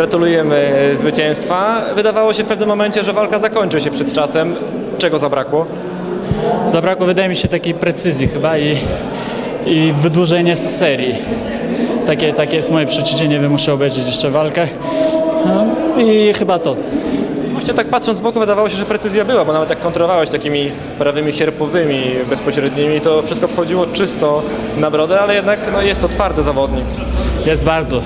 Gratulujemy zwycięstwa. Wydawało się w pewnym momencie, że walka zakończy się przed czasem. Czego zabrakło? Zabrakło, wydaje mi się, takiej precyzji chyba i, i wydłużenie z serii. Takie, takie jest moje przeczucie, nie wiem, muszę obejrzeć jeszcze walkę. No, I chyba to. Tak patrząc z boku wydawało się, że precyzja była, bo nawet jak kontrowałeś takimi prawymi sierpowymi, bezpośrednimi, to wszystko wchodziło czysto na brodę, ale jednak no, jest to twardy zawodnik. Jest bardzo.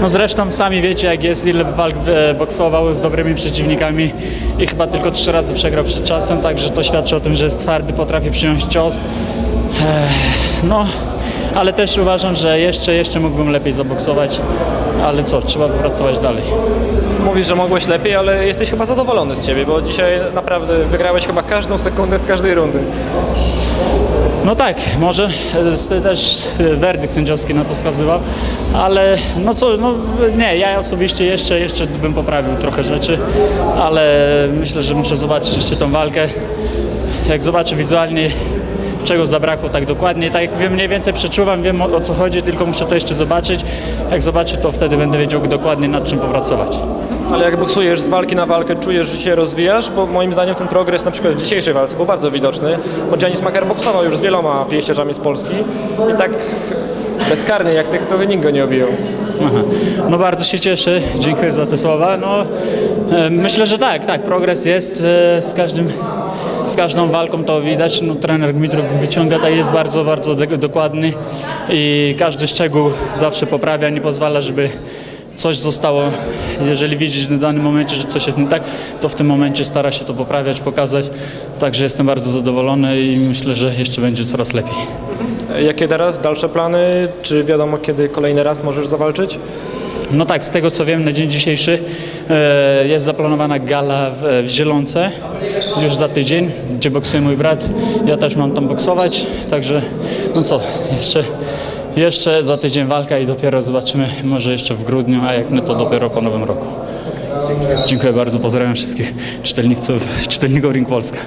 No zresztą sami wiecie jak jest, ile walk e, boksował z dobrymi przeciwnikami i chyba tylko trzy razy przegrał przed czasem, także to świadczy o tym, że jest twardy, potrafi przyjąć cios. No, ale też uważam, że jeszcze, jeszcze mógłbym lepiej zaboksować, ale co, trzeba pracować dalej. Mówisz, że mogłeś lepiej, ale jesteś chyba zadowolony z siebie, bo dzisiaj naprawdę wygrałeś chyba każdą sekundę z każdej rundy. No tak, może e, też werdykt sędziowski na to wskazywał, ale no co, no nie, ja osobiście jeszcze, jeszcze bym poprawił trochę rzeczy, ale myślę, że muszę zobaczyć jeszcze tą walkę. Jak zobaczę wizualnie, czego zabrakło tak dokładnie, tak jak wiem, mniej więcej przeczuwam, wiem o, o co chodzi, tylko muszę to jeszcze zobaczyć. Jak zobaczę, to wtedy będę wiedział dokładnie nad czym popracować. Ale jak boksujesz z walki na walkę, czujesz, że się rozwijasz? Bo moim zdaniem ten progres na przykład w dzisiejszej walce był bardzo widoczny, bo Janis Maker boksował już z wieloma pięściarzami z Polski i tak bezkarnie jak tych, to nikt go nie. Aha. No bardzo się cieszę, dziękuję za te słowa. No, e, myślę, że tak, tak, progres jest e, z każdym, z każdą walką to widać. No, trener Dmitrów wyciąga, tak jest bardzo, bardzo do- dokładny i każdy szczegół zawsze poprawia, nie pozwala, żeby coś zostało, jeżeli widzi w danym momencie, że coś jest nie tak, to w tym momencie stara się to poprawiać, pokazać. Także jestem bardzo zadowolony i myślę, że jeszcze będzie coraz lepiej. Jakie teraz dalsze plany? Czy wiadomo, kiedy kolejny raz możesz zawalczyć? No tak, z tego co wiem na dzień dzisiejszy e, jest zaplanowana gala w, w Zielonce już za tydzień, gdzie boksuje mój brat. Ja też mam tam boksować, także no co, jeszcze, jeszcze za tydzień walka i dopiero zobaczymy, może jeszcze w grudniu, a jak nie to dopiero po nowym roku. Dziękuję bardzo, pozdrawiam wszystkich czytelników, czytelników Ring Polska.